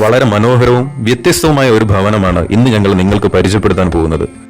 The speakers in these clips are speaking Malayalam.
വളരെ മനോഹരവും വ്യത്യസ്തവുമായ ഒരു ഭവനമാണ് ഇന്ന് ഞങ്ങൾ നിങ്ങൾക്ക് പരിചയപ്പെടുത്താൻ പോകുന്നത്.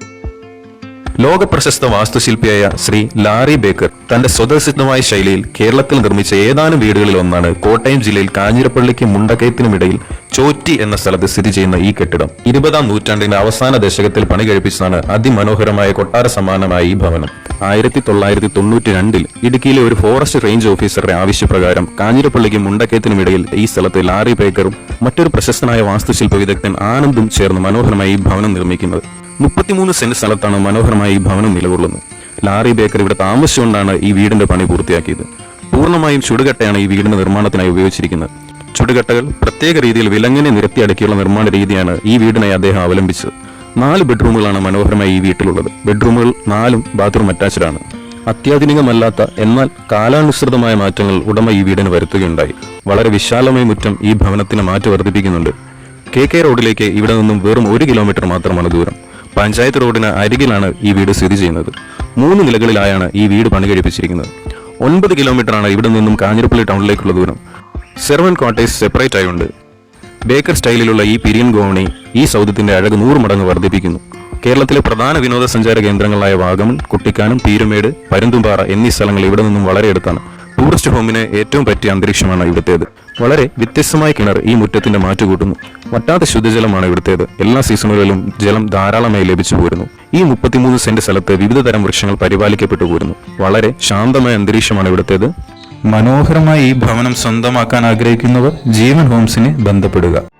ലോക പ്രശസ്ത വാസ്തുശില്പിയായ ശ്രീ ലാറി ബേക്കർ തന്റെ സ്വതസിദ്ധമായ ശൈലിയിൽ കേരളത്തിൽ നിർമ്മിച്ച ഏതാനും വീടുകളിൽ ഒന്നാണ് കോട്ടയം ജില്ലയിൽ കാഞ്ഞിരപ്പള്ളിക്ക് മുണ്ടക്കയത്തിനുമിടയിൽ ചോറ്റി എന്ന സ്ഥലത്ത് സ്ഥിതി ചെയ്യുന്ന ഈ കെട്ടിടം. ഇരുപതാം നൂറ്റാണ്ടിന്റെ അവസാന ദശകത്തിൽ പണി കഴിപ്പിച്ചതാണ് അതിമനോഹരമായ കൊട്ടാര സമാനമായ ഈ ഭവനം. ആയിരത്തി തൊള്ളായിരത്തി തൊണ്ണൂറ്റി രണ്ടിൽ ഇടുക്കിയിലെ ഒരു ഫോറസ്റ്റ് റേഞ്ച് ഓഫീസറുടെ ആവശ്യപ്രകാരം കാഞ്ഞിരപ്പള്ളിക്കും മുണ്ടക്കയത്തിനുമിടയിൽ ഈ സ്ഥലത്ത് ലാറി ബേക്കറും മറ്റൊരു പ്രശസ്തനായ വാസ്തുശില്പ വിദഗ്ധൻ ആനന്ദും ചേർന്ന് മനോഹരമായി ഈ ഭവനം നിർമ്മിക്കുന്നത്. മുപ്പത്തിമൂന്ന് സെന്റ് സ്ഥലത്താണ് മനോഹരമായ ഈ ഭവനം നിലകൊള്ളുന്നത്. ലാറി ബേക്കർ ഇവിടെ താമസിച്ചുകൊണ്ടാണ് ഈ വീടിന്റെ പണി പൂർത്തിയാക്കിയത്. പൂർണമായും ചുടുകട്ടയാണ് ഈ വീടിന്റെ നിർമ്മാണത്തിനായി ഉപയോഗിച്ചിരിക്കുന്നത്. ചുടുകട്ടകൾ പ്രത്യേക രീതിയിൽ വിലങ്ങനെ നിരത്തി അടുക്കിയുള്ള നിർമ്മാണ രീതിയാണ് ഈ വീടിനായി അദ്ദേഹം അവലംബിച്ചത്. നാല് ബെഡ്റൂമുകളാണ് മനോഹരമായി ഈ വീട്ടിലുള്ളത്. ബെഡ്റൂമുകൾ നാലും ബാത്റൂം അറ്റാച്ച്ഡ് ആണ് അത്യാധുനികമല്ലാത്ത എന്നാൽ കാലാനുസൃതമായ മാറ്റങ്ങൾ ഉടമ ഈ വീടിന് വരുത്തുകയുണ്ടായി. വളരെ വിശാലമായ മുറ്റം ഈ ഭവനത്തിന് മാറ്റി വർദ്ധിപ്പിക്കുന്നുണ്ട്. കെ കെ റോഡിലേക്ക് ഇവിടെ നിന്നും വെറും ഒരു കിലോമീറ്റർ മാത്രമാണ് ദൂരം. പഞ്ചായത്ത് റോഡിന് അരികിലാണ് ഈ വീട് സ്ഥിതി ചെയ്യുന്നത്. മൂന്ന് നിലകളിലായാണ് ഈ വീട് പണി കഴിപ്പിച്ചിരിക്കുന്നത് ഒൻപത് കിലോമീറ്ററാണ് ഇവിടെ നിന്നും കാഞ്ഞിരപ്പള്ളി ടൗണിലേക്കുള്ള ദൂരം. സെർവൻ കോട്ടേജ് സെപ്പറേറ്റ് ആയുണ്ട്. ബേക്കർ സ്റ്റൈലിലുള്ള ഈ പിരിയൻ ഗോവണി ഈ സൗദത്തിന്റെ അഴക് നൂറ് മടങ്ങ് വർദ്ധിപ്പിക്കുന്നു. കേരളത്തിലെ പ്രധാന വിനോദസഞ്ചാര കേന്ദ്രങ്ങളായ വാഗമൺ കുട്ടിക്കാനം പീരുമേട് പരുന്തുംപാറ എന്നീ സ്ഥലങ്ങൾ ഇവിടെ നിന്നും വളരെ അടുത്താണ്. ടൂറിസ്റ്റ് ഹോമിന് ഏറ്റവും പറ്റിയ അന്തരീക്ഷമാണ് ഇവിടുത്തേത്. വളരെ വ്യത്യസ്തമായ കിണർ ഈ മുറ്റത്തിന്റെ മാറ്റുകൂട്ടുന്നു വറ്റാത്ത ശുദ്ധജലമാണ് ഇവിടുത്തേത്. എല്ലാ സീസണുകളിലും ജലം ധാരാളമായി ലഭിച്ചു പോരുന്നു. ഈ മുപ്പത്തിമൂന്ന് സെന്റ് സ്ഥലത്ത് വിവിധ തരം വൃക്ഷങ്ങൾ പരിപാലിക്കപ്പെട്ടു പോരുന്നു. വളരെ ശാന്തമായ അന്തരീക്ഷമാണ് ഇവിടുത്തേത്. മനോഹരമായി ഈ ഭവനം സ്വന്തമാക്കാൻ ആഗ്രഹിക്കുന്നവർ ജീവൻ ഹോംസിനെ ബന്ധപ്പെടുക.